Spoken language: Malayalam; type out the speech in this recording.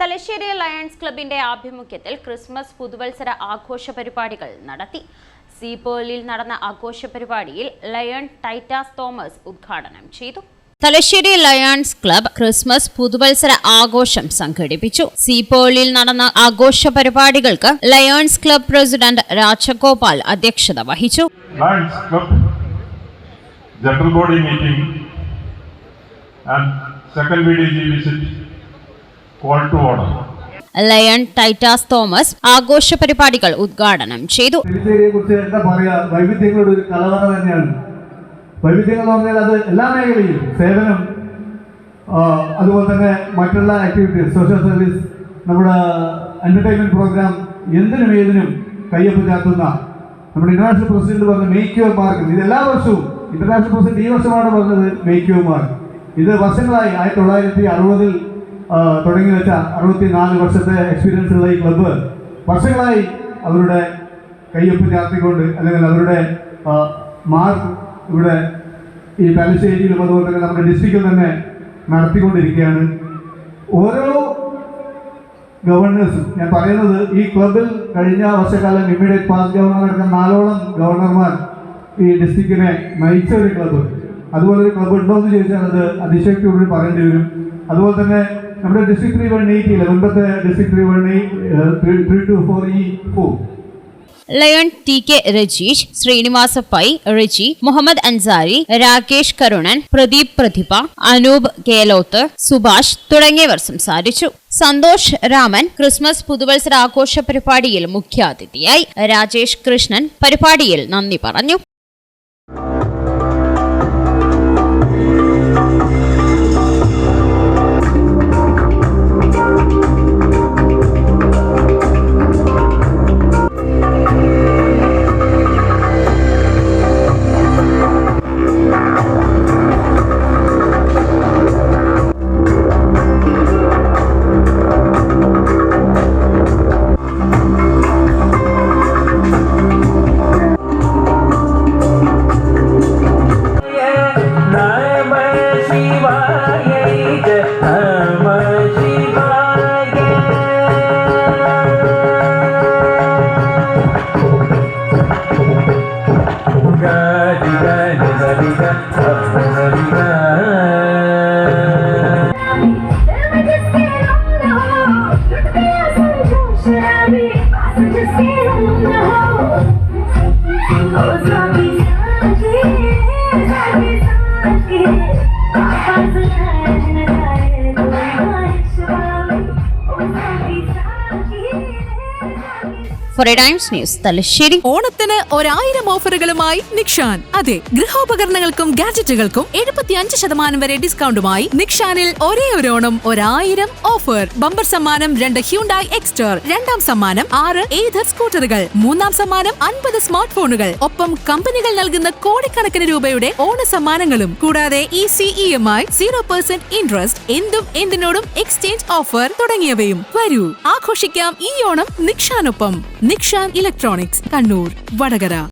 തലശ്ശേരി ലയൺസ് ക്ലബിന്റെ ആഭിമുഖ്യത്തിൽ ക്രിസ്മസ് പുതുവത്സര ആഘോഷ പരിപാടികൾ നടത്തി. സീപോലിൽ നടന്ന ആഘോഷ പരിപാടിയിൽ ലയൺ ടൈറ്റാസ് തോമസ് ഉദ്ഘാടനം ചെയ്തു. തലശ്ശേരി ലയൺസ് ക്ലബ് ക്രിസ്മസ് പുതുവത്സര ആഘോഷം സംഘടിപ്പിച്ചു. സീപോളിൽ നടന്ന ആഘോഷ പരിപാടികൾക്ക് ലയൺസ് ക്ലബ് പ്രസിഡന്റ് രാജഗോപാൽ അധ്യക്ഷത വഹിച്ചു. General body meeting and second Meeting and second to lion Titus Thomas ആഘോഷ പരിപാടികൾ ഉദ്ഘാടനം ചെയ്തു. എന്താ പറയാ? വൈവിധ്യങ്ങളുടെ ഒരു കലവറ തന്നെയാണ്. വൈവിധ്യങ്ങൾ എന്ന് പറഞ്ഞാൽ അത് എല്ലാ മേഖലയിലും സേവനം അതുപോലെ തന്നെ മറ്റുള്ള ആക്ടിവിറ്റീസ് സോഷ്യൽ സർവീസ് നമ്മുടെ എന്റർടൈൻമെന്റ് പ്രോഗ്രാം എന്തിനും ഏതിനും കയ്യൊപ്പ് ചാർത്തുന്ന നമ്മുടെ ഇന്റർനാഷണൽ പ്രസിഡന്റ് പറഞ്ഞ മേക്ക് യുവർ മാർക്ക് ഇത് എല്ലാ വർഷവും ഇന്റർനാഷണൽ പ്രസിഡന്റ് ഈ വർഷമാണ് പറഞ്ഞത് മേക്ക് യുവർ മാർക്ക് ഇത് വർഷങ്ങളായി ആയിരത്തി തൊള്ളായിരത്തി അറുപതിൽ തുടങ്ങി വെച്ച അറുപത്തി നാല് വർഷത്തെ എക്സ്പീരിയൻസ് ഉള്ള ഈ ക്ലബ്ബ് വർഷങ്ങളായി അവരുടെ കയ്യൊപ്പ് ചാർത്തിക്കൊണ്ട് അല്ലെങ്കിൽ അവരുടെ മാർക്ക് ഇവിടെ ഈ തലശ്ശേരിയിലും അതുപോലെ തന്നെ നമ്മുടെ ഡിസ്ട്രിക്റ്റിൽ തന്നെ നടത്തിക്കൊണ്ടിരിക്കുകയാണ്. ഓരോ ഗവർണേഴ്സും ഞാൻ പറയുന്നത് ഈ ക്ലബിൽ കഴിഞ്ഞ വർഷക്കാലം ഇമ്മീഡിയറ്റ് പാസ് ഗവർണർ അടക്കം നാലോളം ഗവർണർമാർ ഈ ഡിസ്ട്രിക്റ്റിനെ നയിച്ച ഒരു ക്ലബ്ബ് അതുപോലെ ഒരു ക്ലബ്ബ് ഉണ്ടോ എന്ന് ചോദിച്ചാൽ അത് അതിശക്തിയോട് പറയേണ്ടി വരും. അതുപോലെ തന്നെ നമ്മുടെ ഡിസ്ട്രിക്ട് ത്രീ വൺ എയ്റ്റിയിലെ മുൻപത്തെ district three one eight three two four E four lion T K Rajeesh Srinivasa Pai Riji Muhammad Ansari Rakesh Karunan Pradeep Prathibha Anoop Keloth Subhash തുടങ്ങിയവർ സംസാരിച്ചു. സന്തോഷ് രാമൻ ക്രിസ്മസ് പുതുവത്സര ആഘോഷ പരിപാടിയിൽ മുഖ്യാതിഥിയായി. രാജേഷ് കൃഷ്ണൻ പരിപാടിയിൽ നന്ദി പറഞ്ഞു. Oh, four times news Thalassery. ഓണത്തിന് ഒരായിരം ഓഫറുകളുമായി നിക്ഷാൻ. അതെ ഗൃഹോപകരണങ്ങൾക്കും ഗാഡ്ജറ്റുകൾക്കും എഴുപത്തി അഞ്ച് ശതമാനം വരെ ഡിസ്കൗണ്ടുമായി നിക്ഷാനിൽ ഒരേ ഒരു ഓണം ഒരായിരം ഓഫർ. ബമ്പർ സമ്മാനം രണ്ട് ഹ്യൂണ്ടായി എക്സ്റ്റർ രണ്ടാം സമ്മാനം ആറ് ഏതർ സ്കൂട്ടറുകൾ മൂന്നാം സമ്മാനം അൻപത് സ്മാർട്ട് ഫോണുകൾ. ഒപ്പം കമ്പനികൾ നൽകുന്ന കോടിക്കണക്കിന് രൂപയുടെ ഓണ സമ്മാനങ്ങളും കൂടാതെ E C E M I zero percent interest എന്തും എന്തിനോടും എക്സ്ചേഞ്ച് ഓഫർ തുടങ്ങിയവയും. വരൂ ആഘോഷിക്കാം ഈ ഓണം നിക്ഷാനൊപ്പം. നിക്ഷാൻ ഇലക്ട്രോണിക്സ് കണ്ണൂർ വടകര.